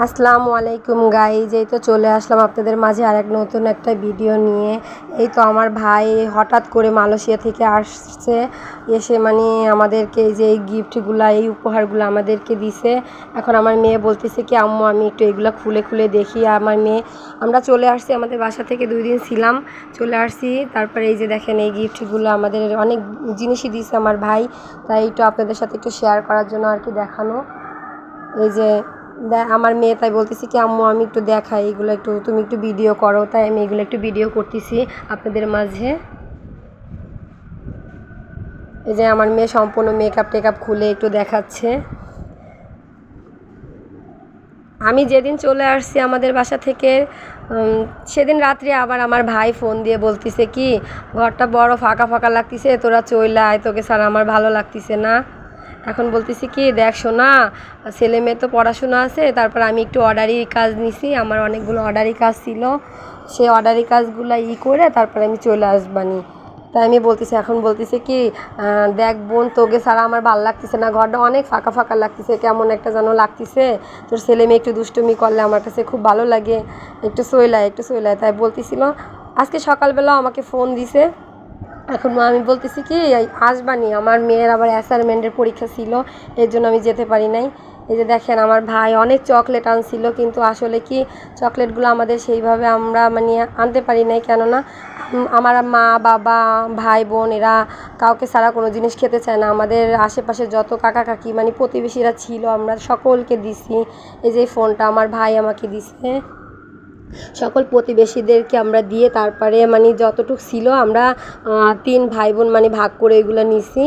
আসসালামু আলাইকুম গাইজ এই তো চলে আসলাম আপনাদের মাঝে আর এক নতুন একটা ভিডিও নিয়ে। এই তো আমার ভাই হঠাৎ করে মালয়েশিয়া থেকে আসছে, এসে মানে আমাদেরকে এই যে এই গিফটগুলো এই উপহারগুলো আমাদেরকে দিছে। এখন আমার মেয়ে বলতেছে কি, আম্মু, আমি একটু এগুলো খুলে খুলে দেখি। আমার মেয়ে, আমরা চলে আসছি আমাদের বাসা থেকে, দুই দিন ছিলাম, চলে আসছি। তারপরে এই যে দেখেন এই গিফটগুলো আমাদের অনেক জিনিসই দিছে আমার ভাই। তাই একটু আপনাদের সাথে একটু শেয়ার করার জন্য আর কি দেখানো। এই যে আমার মেয়ে তাই বলতেছি কি, আম্মু, আমি একটু দেখাই, এগুলো একটু তুমি একটু ভিডিও করো। তাই আমি এগুলো একটু ভিডিও করতেছি আপনাদের মাঝে। এই যে আমার মেয়ে সম্পূর্ণ মেকআপ টেকআপ খুলে একটু দেখাচ্ছে। আমি যেদিন চলে আসছি আমাদের বাসা থেকে সেদিন রাত্রে আবার আমার ভাই ফোন দিয়ে বলতিছে কি, ঘরটা বড় ফাঁকা ফাঁকা লাগতিছে, তোরা চইলা আয়, তোকে স্যার আমার ভালো লাগতিছে না। এখন বলতেছি কি, দেখ শোনা ছেলে মেয়ে তো পড়াশোনা আছে, তারপর আমি একটু অর্ডারি কাজ নিছি, আমার অনেকগুলো অর্ডারি কাজ ছিল। সেই অর্ডারি কাজগুলো ই করে তারপরে আমি চলে আসবানি তাই আমি বলতেছি, এখন বলতেছে কি দেখ বোন, তোকে ছাড়া আমার ভালো লাগতেছে না, ঘরটা অনেক ফাঁকা ফাঁকা লাগতেছে, কেমন একটা যেন লাগতেছে। তোর ছেলে মেয়ে একটু দুষ্টুমি করলে আমার কাছে খুব ভালো লাগে, একটু সইলায় একটু সইলায়। তাই বলতেছিল, আজকে সকালবেলা আমাকে ফোন দিছে। এখন আমি বলতেছি কি আসবানি আমার মেয়ের আবার অ্যাসাইনমেন্টের পরীক্ষা ছিল, এর জন্য আমি যেতে পারি নাই। এই যে দেখেন, আমার ভাই অনেক চকলেট আনছিল, কিন্তু আসলে কি চকলেটগুলো আমাদের সেইভাবে আমরা মানে আনতে পারি নাই, কেননা আমার মা, বাবা, ভাই, বোন, এরা কাউকে ছাড়া কোনো জিনিস খেতে চায় না। আমাদের আশেপাশে যত কাকা কাকি মানে প্রতিবেশীরা ছিল, আমরা সকলকে দিছি। এই যে ফোনটা আমার ভাই আমাকে দিছে। সকল প্রতিবেশীদেরকে আমরা দিয়ে তারপরে মানে যতটুকু ছিল আমরা তিন ভাই বোন মানে ভাগ করে এগুলো নিছি।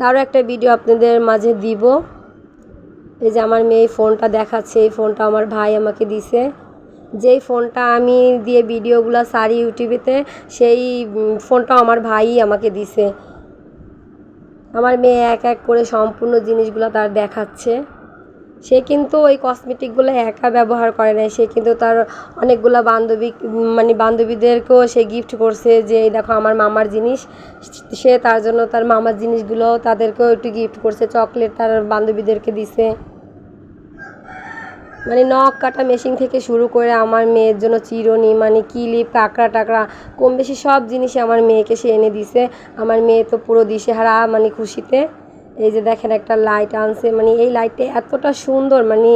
তারও একটা ভিডিও আপনাদের মাঝে দিব। এই যে আমার মেয়ে ফোনটা দেখাচ্ছে, এই ফোনটা আমার ভাই আমাকে দিছে। যেই ফোনটা আমি দিয়ে ভিডিওগুলো সারি ইউটিউবেতে, সেই ফোনটা আমার ভাইই আমাকে দিছে। আমার মেয়ে এক এক করে সম্পূর্ণ জিনিসগুলো তার দেখাচ্ছে। সে কিন্তু ওই কসমেটিকগুলো একা ব্যবহার করে না সে কিন্তু তার অনেকগুলো বান্ধবী মানে বান্ধবীদেরকেও সে গিফট করছে যে, এই দেখো আমার মামার জিনিস। সে তার জন্য তার মামার জিনিসগুলো তাদেরকেও একটু গিফট করছে। চকলেট তার বান্ধবীদেরকে দিছে। মানে নখ কাটা মেশিন থেকে শুরু করে আমার মেয়ের জন্য চিরনি মানে কিলিপ, কাঁকড়া টাকড়া কম বেশি সব জিনিসই আমার মেয়েকে সে এনে দিছে। আমার মেয়ে তো পুরো দিশেহারা মানে খুশিতে। এই যে দেখেন একটা লাইট আনছে মানে এই লাইটটা এতটা সুন্দর মানে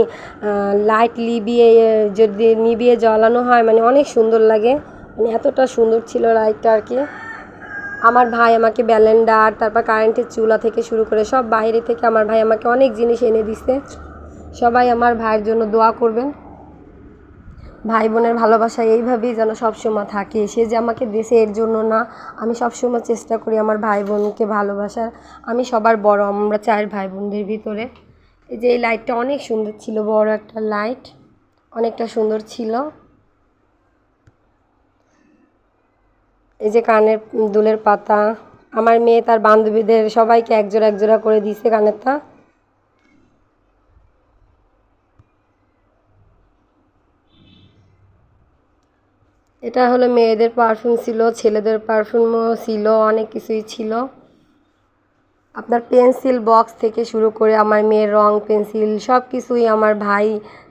লাইট আহ, যদি নিবিয়ে জ্বালানো হয় মানে অনেক সুন্দর লাগে। মানে এতটা সুন্দর ছিল লাইটটা আর কি। আমার ভাই আমাকে ব্যালেন্ডার তারপর কারেন্টের চুলা থেকে শুরু করে সব বাইরে থেকে আমার ভাই আমাকে অনেক জিনিস এনে দিছে। সবাই আমার ভাইয়ের জন্য দোয়া করবেন। ভাই বোনের ভালোবাসা এইভাবেই যেন সবসময় থাকে। সে যে আমাকে দেশে এর জন্য না, আমি সবসময় চেষ্টা করি আমার ভাই বোনকে ভালোবাসার। আমি সবার বড়, আমরা চার ভাই বোনদের ভিতরে। এই যে এই লাইটটা অনেক সুন্দর ছিল, বড় একটা লাইট অনেকটা সুন্দর ছিল। এই যে কানের দুলের পাতা, আমার মেয়ে, তার বান্ধবীদের সবাইকে একজোড়া একজোড়া করে দিছে কানেরটা। এটা হলো মেয়েদের পারফিউম ছিল, ছেলেদের পারফিউমও ছিল, অনেক কিছুই ছিল। আপনার পেন্সিল বক্স থেকে শুরু করে আমার মেয়ের রং পেন্সিল সব কিছুই আমার ভাই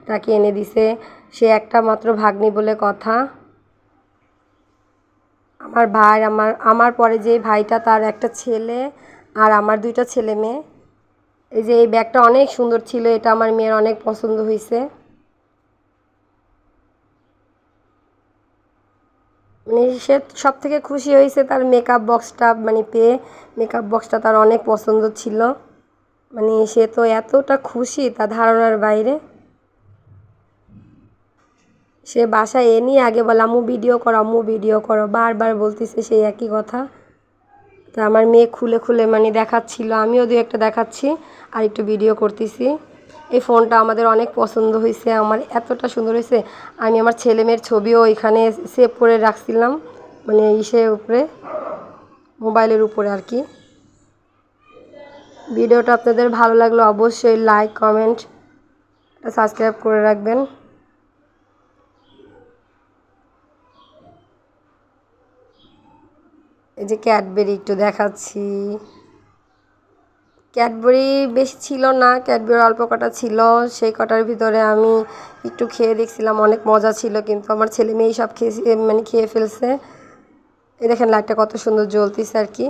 তাকে এনে দিছে। সে একটা মাত্র ভাগ্নি বলে কথা। আমার ভাই, আমার আমার পরে যে ভাইটা, তার একটা ছেলে আর আমার দুইটা ছেলে মেয়ে। এই যে এই ব্যাগটা অনেক সুন্দর ছিল, এটা আমার মেয়ের অনেক পছন্দ হয়েছে মানে সে সব থেকে খুশি হয়েছে তার মেকআপ বক্সটা মানে পেয়ে মেকআপ বক্সটা তার অনেক পছন্দ ছিল। মানে সে তো এতটা খুশি তার ধারণার বাইরে। সে বাসায় এ নিয়ে আগে বলে, আম্মু ভিডিও করো, আম্মু ভিডিও করো। বারবার বলতেছে সেই একই কথা। তা আমার মেয়ে খুলে খুলে মানে দেখাচ্ছিল, আমিও দু একটা দেখাচ্ছি আর একটু ভিডিও করতেছি। এই ফোনটা আমাদের অনেক পছন্দ হয়েছে, আমার এতটা সুন্দর হয়েছে। আমি আমার ছেলে মেয়ের ছবিও এখানে সেভ করে রাখছিলাম মানে ইসের উপরে, মোবাইলের উপরে আর কি। ভিডিওটা আপনাদের ভালো লাগলে অবশ্যই লাইক কমেন্ট সাবস্ক্রাইব করে রাখবেন। এই যে ক্যাডবেরি একটু দেখাচ্ছি। ক্যাডবেরি বেশি ছিল না ক্যাডবেরি অল্প কটা ছিল, সেই কটার ভিতরে আমি একটু খেয়ে দেখছিলাম, অনেক মজা ছিল, কিন্তু আমার ছেলে মেয়েই সব খেয়ে মানে খেয়ে ফেলছে। এ দেখেন লাইটটা কত সুন্দর জ্বলতেছে আর কি।